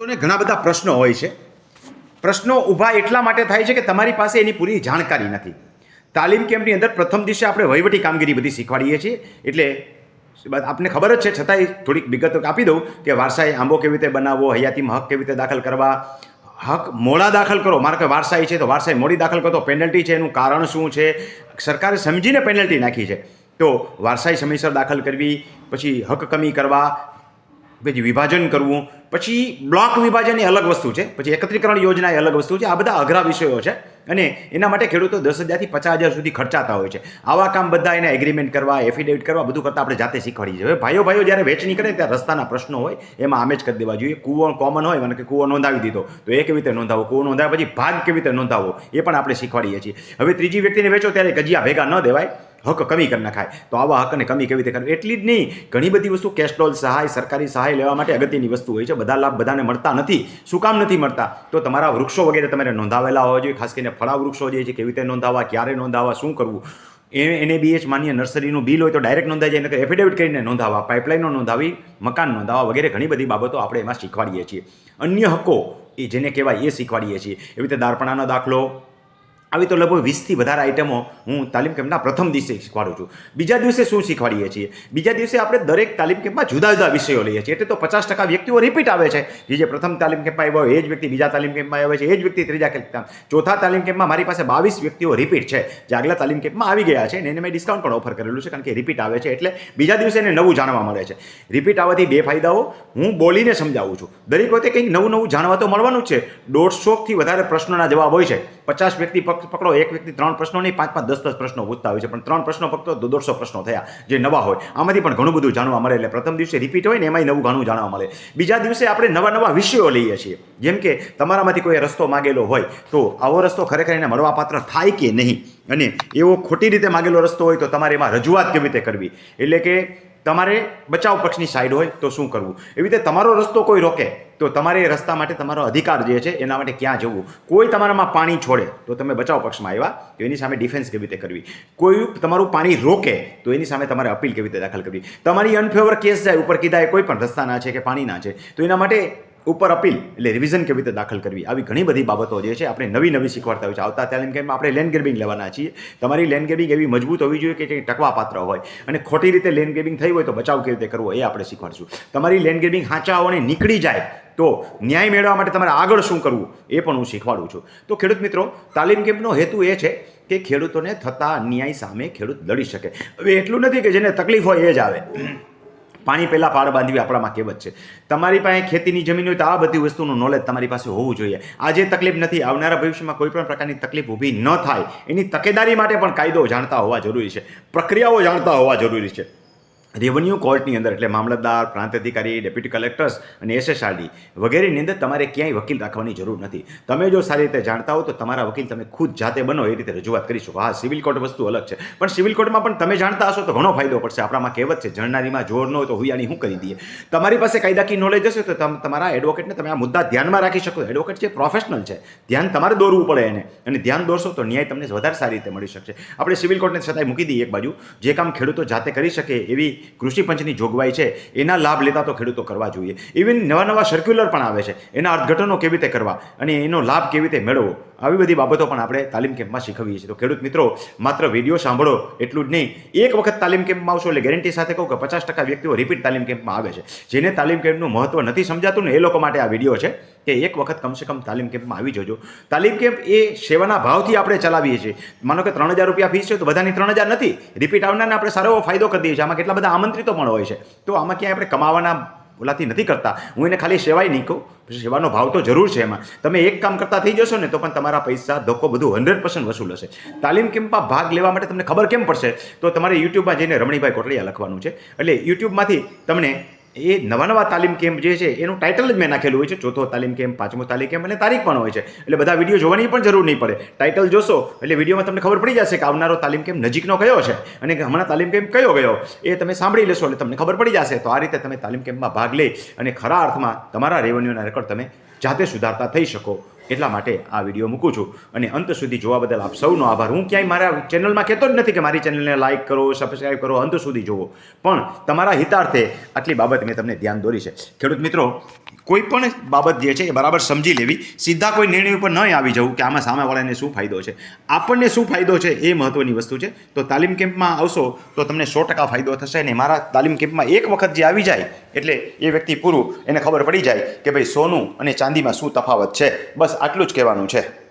ને ઘણા બધા પ્રશ્નો હોય છે. પ્રશ્નો ઊભા એટલા માટે થાય છે કે તમારી પાસે એની પૂરી જાણકારી નથી. તાલીમ કેમ્પની અંદર પ્રથમ દિવસે આપણે વહીવટી કામગીરી બધી શીખવાડીએ છીએ. એટલે આપને ખબર જ છે, છતાંય થોડીક વિગતો આપી દઉં કે વારસાઈ આંબો કેવી રીતે બનાવવો, હયાતીમાં હક કેવી રીતે દાખલ કરવા, હક મોડા દાખલ કરો. મારો કે વારસાઈ છે તો વારસાઈ મોડી દાખલ કરો. તો પેનલ્ટી છે, એનું કારણ શું છે? સરકારે સમજીને પેનલ્ટી નાખી છે. તો વારસાઈ સમયસર દાખલ કરવી, પછી હક કમી કરવા પછી વિભાજન કરવું, પછી બ્લોક વિભાજન એ અલગ વસ્તુ છે, પછી એકત્રીકરણ યોજના એ અલગ વસ્તુ છે, આ બધા અઘરા વિષયો છે. અને એના માટે ખેડૂતો દસ હજારથી પચાસ હજાર સુધી ખર્ચાતા હોય છે. આવા કામ બધા એને એગ્રીમેન્ટ કરવા એફિડેવિટ કરવા, બધું કરતાં આપણે જાતે શીખવાડીએ જોઈએ ભાઈઓ ભાઈઓ જ્યારે વેચણી કરે ત્યારે રસ્તાના પ્રશ્નો હોય, એમાં આમે જ કરી દેવા જોઈએ. કૂવો કોમન હોય, મને કે કૂવો નોંધાવી દીધો, તો એ કેવી રીતે નોંધાવો? કૂવો નોંધાવ્યા પછી ભાગ કેવી રીતે નોંધાવો? એ પણ આપણે શીખવાડીએ છીએ. હવે ત્રીજી વ્યક્તિને વેચો ત્યારે ગજિયા ભેગા ન દેવાય. હક કમી કરી નખાય. તો આવા હકને કમી કેવી રીતે કરવી? એટલી જ નહીં, ઘણી બધી વસ્તુ કેસ્ટોલ સહાય, સરકારી સહાય લેવા માટે અગત્યની વસ્તુ હોય છે. બધા લાભ બધાને મળતા નથી. શું કામ નથી મળતા? તો તમારા વૃક્ષો વગેરે તમારે નોંધાવેલા હોવા જોઈએ. ખાસ કરીને ફળા વૃક્ષો જે છે, કેવી રીતે નોંધાવવા, ક્યારે નોંધાવવા, શું કરવું? એને બીએચ માન્ય નર્સરીનું બિલ હોય તો ડાયરેક્ટ નોંધાઈ જાય, નકર એફિડેવિટ કરીને નોંધાવવા, પાઇપલાઇનો નોંધાવી, મકાન નોંધાવવા વગેરે ઘણી બધી બાબતો આપણે એમાં શીખવાડીએ છીએ. અન્ય હકો એ જેને કહેવાય એ શીખવાડીએ છીએ. એવી રીતે દારપણાનો દાખલો આવી તો લગભગ વીસથી વધારે આઇટમો હું તાલીમ કેમ્પના પ્રથમ દિવસે શીખવાડું છું. બીજા દિવસે શું શીખવાડીએ છીએ? બીજા દિવસે આપણે દરેક તાલીમ કેમ્પમાં જુદા જુદા વિષયો લઈએ છીએ. એટલે તો પચાસ ટકા વ્યક્તિઓ રિપીટ આવે છે. જે જે પ્રથમ તાલીમ કેમ્પમાં આવ્યો એ જ વ્યક્તિ બીજા તાલીમ કેમ્પમાં આવે છે, એ જ વ્યક્તિ ત્રીજા કેમ્પમાં ચોથા તાલીમ કેમ્પમાં મારી પાસે બાવીસ વ્યક્તિઓ રિપીટ છે. જે આગલા તાલીમ કેમ્પમાં આવી ગયા છે અને એને મેં ડિસ્કાઉન્ટ પણ ઓફર કરેલું છે કારણ કે રિપીટ આવે છે. એટલે બીજા દિવસે એને નવું જાણવા મળે છે. રિપીટ આવવાથી બે ફાયદાઓ. હું બોલીને સમજાવું છું. દરેક વખતે કંઈક નવું નવું જાણવા તો મળવાનું જ છે. દોઢસોથી વધારે પ્રશ્નોના જવાબ હોય છે. પચાસ વ્યક્તિ પક- પકડો, એક વ્યક્તિ ત્રણ પ્રશ્નો નહીં, પાંચ પાંચ, દસ દસ પ્રશ્નો પૂછતા હોય છે. પણ ત્રણ પ્રશ્નો ફક્ત દોઢસો પ્રશ્નો થયા, જે નવા હોય. આમાંથી પણ ઘણું બધું જાણવા મળે એટલે પ્રથમ દિવસે રિપીટ હોય ને એમાંય નવું ઘણું જાણવા મળે. બીજા દિવસે આપણે નવા નવા વિષયો લઈએ છીએ. જેમ કે તમારામાંથી કોઈ રસ્તો માગેલો હોય, તો આવો રસ્તો ખરેખર એને મળવાપાત્ર થાય કે નહીં? અને એવો ખોટી રીતે માગેલો રસ્તો હોય, તો તમારે એમાં રજૂઆત કેવી રીતે કરવી? એટલે કે તમારે બચાવ પક્ષની સાઈડ હોય તો શું કરવું? એવી રીતે તમારો રસ્તો કોઈ રોકે, તો તમારે એ રસ્તા માટે તમારો અધિકાર જે છે એના માટે ક્યાં જવું? કોઈ તમારામાં પાણી છોડે, તો તમે બચાવ પક્ષમાં આવ્યા, તો એની સામે ડિફેન્સ કેવી રીતે કરવી? કોઈ તમારું પાણી રોકે, તો એની સામે તમારે અપીલ કેવી રીતે દાખલ કરવી? તમારી અનફેવર કેસ જાય, ઉપર કીધા એ કોઈ પણ રસ્તાના છે કે પાણીના છે, તો એના માટે ઉપર અપીલ એટલે રિવિઝન કેવી રીતે દાખલ કરવી? આવી ઘણી બધી બાબતો જે છે, આપણે નવી નવી શીખવાડતા હોય છે. આવતા તાલીમ કેમ્પમાં આપણે લેન્ડ ગ્રેબિંગ લેવાના છીએ. તમારી લેન્ડ ગ્રેબિંગ એવી મજબૂત હોવી જોઈએ કે જે ટકવાપાત્ર હોય. અને ખોટી રીતે લેન્ડ ગ્રેબિંગ થઈ હોય તો બચાવ કેવી રીતે કરવો એ આપણે શીખવાડશું. તમારી લેન્ડ ગ્રેબિંગ હાંચાઓને નીકળી જાય તો ન્યાય મેળવવા માટે તમારે આગળ શું કરવું એ પણ હું શીખવાડું છું. તો ખેડૂત મિત્રો, તાલીમ કેમ્પનો હેતુ એ છે કે ખેડૂતોને થતા અન્યાય સામે ખેડૂત લડી શકે. હવે એટલું નથી કે જેને તકલીફ હોય એ જ આવે. પાણી પહેલાં પાળ બાંધવી આપણામાં કહેવત છે. તમારી પાસે ખેતીની જમીન હોય તો આ બધી વસ્તુનું નોલેજ તમારી પાસે હોવું જોઈએ. આજે તકલીફ નથી, આવનારા ભવિષ્યમાં કોઈ પણ પ્રકારની તકલીફ ઊભી ન થાય. એની તકેદારી માટે પણ કાયદો જાણતા હોવા જરૂરી છે. પ્રક્રિયાઓ જાણતા હોવા જરૂરી છે. રેવન્યુ કોર્ટની અંદર એટલે મામલતદાર, પ્રાંત અધિકારી ડેપ્યુટી કલેક્ટર્સ અને એસએસઆરડી વગેરેની અંદર તમારે ક્યાંય વકીલ રાખવાની જરૂર નથી. તમે જો સારી રીતે જાણતા હો તો તમારા વકીલ તમે ખુદ જાતે બનો, એ રીતે રજૂઆત કરી શકો. હા, સિવિલ કોર્ટ વસ્તુ અલગ છે. પણ સિવિલ કોર્ટમાં પણ તમે જાણતા હશો તો ઘણો ફાયદો પડશે. આપણામાં કહેવત છે, જણનારીમાં જોર ન હોય તો હુયાની શું કરી દઈએ. તમારી પાસે કાયદાકીય નોલેજ હશે તો તમે, તમારા એડવોકેટને તમે આ મુદ્દા ધ્યાનમાં રાખી શકો. એડવોકેટ છે પ્રોફેશનલ છે, ધ્યાન તમારે દોરવું પડે એને. અને ધ્યાન દોરશો તો ન્યાય તમને વધારે સારી રીતે મળી શકશે. આપણે સિવિલ કોર્ટને છતાંય મૂકી દઈએ એક બાજુ. જે કામ ખેડૂતો જાતે કરી શકે એવી કૃષિ પંચની જોગવાઈ છે, એના લાભ લેતા તો ખેડૂતો કરવા જોઈએ. ઇવન નવા નવા સર્ક્યુલર પણ આવે છે, એના અર્થઘટનો કેવી રીતે કરવા અને એનો લાભ કેવી રીતે મેળવવો? આવી બધી બાબતો પણ આપણે તાલીમ કેમ્પમાં શીખવીએ છીએ. તો ખેડૂત મિત્રો, માત્ર વીડિયો સાંભળો એટલું જ નહીં, એક વખત તાલીમ કેમ્પમાં આવશો એટલે ગેરંટી સાથે કહું કે પચાસ ટકા વ્યક્તિઓ રિપીટ તાલીમ કેમ્પમાં આવે છે. જેને તાલીમ કેમ્પનું મહત્વ નથી સમજાતું ને એ લોકો માટે આ વીડિયો છે. કે એક વખત કમસે કમ તાલીમ કેમ્પમાં આવી જજો. તાલીમ કેમ્પ એ સેવાના ભાવથી આપણે ચલાવીએ છીએ. માનો કે ત્રણ હજાર રૂપિયા ફીસ છે તો બધાની ત્રણ હજાર નથી. રિપીટ આવનારને આપણે સારો એવો ફાયદો કરી દઈએ છીએ. આમાં કેટલા બધા આમંત્રિતો પણ હોય છે. તો આમાં ક્યાંય આપણે કમાવાના ઓલાથી નથી કરતા. હું એને ખાલી સેવાય નહીં કહું. સેવાનો ભાવ તો જરૂર છે એમાં. તમે એક કામ કરતા થઈ જશો ને તો પણ તમારા પૈસા ધક્કો બધું હંડ્રેડ પર્સન્ટ વસૂલ હશે. તાલીમ કેમ્પમાં ભાગ લેવા માટે તમને ખબર કેમ પડશે? તો તમારે યુટ્યુબમાં જઈને રમણીભાઈ કોટડિયા લખવાનું છે. એટલે યુટ્યુબમાંથી તમને એ નવા નવા તાલીમ કેમ્પ જે છે, એનું ટાઇટલ જ મેં નાખેલું હોય છે, ચોથો તાલીમ કેમ્પ, પાંચમો તાલીમ કેમ્પ અને તારીખ પણ હોય છે. એટલે બધા વીડિયો જોવાની પણ જરૂર નહીં પડે. ટાઇટલ જોશો, એટલે વિડીયોમાં તમને ખબર પડી જશે કે આવનારો તાલીમ કેમ્પ નજીકનો કયો છે અને હમણાં તાલીમ કેમ્પ કયો ગયો. એ તમે સાંભળી લેશો એટલે તમને ખબર પડી જશે. તો આ રીતે તમે તાલીમ કેમ્પમાં ભાગ લઈ અને ખરા અર્થમાં તમારા રેવન્યુના રેકોર્ડ તમે જાતે સુધારતા થઈ શકો એટલા માટે આ વીડિયો મૂકું છું. અને અંત સુધી જોવા બદલ આપ સૌનો આભાર. હું ક્યાંય મારા ચેનલમાં કહેતો જ નથી કે મારી ચેનલને લાઇક કરો સબસ્ક્રાઈબ કરો, અંત સુધી જુઓ. પણ તમારા હિતાર્થે આટલી બાબત મેં તમને ધ્યાન દોરી છે. ખેડૂત મિત્રો, કોઈ પણ બાબત જે છે એ બરાબર સમજી લેવી. સીધા કોઈ નિર્ણય ઉપર ન આવી જવું કે આમાં સામેવાળાને શું ફાયદો છે. આપણને શું ફાયદો છે એ મહત્ત્વની વસ્તુ છે. તો તાલીમ કેમ્પમાં આવશો તો તમને સો ટકા ફાયદો થશે અને મારા તાલીમ કેમ્પમાં એક વખત જે આવી જાય, એટલે એ વ્યક્તિ પૂરું, એને ખબર પડી જાય કે ભાઈ સોનું અને ચાંદીમાં શું તફાવત છે? બસ આટલું જ કહેવાનું છે.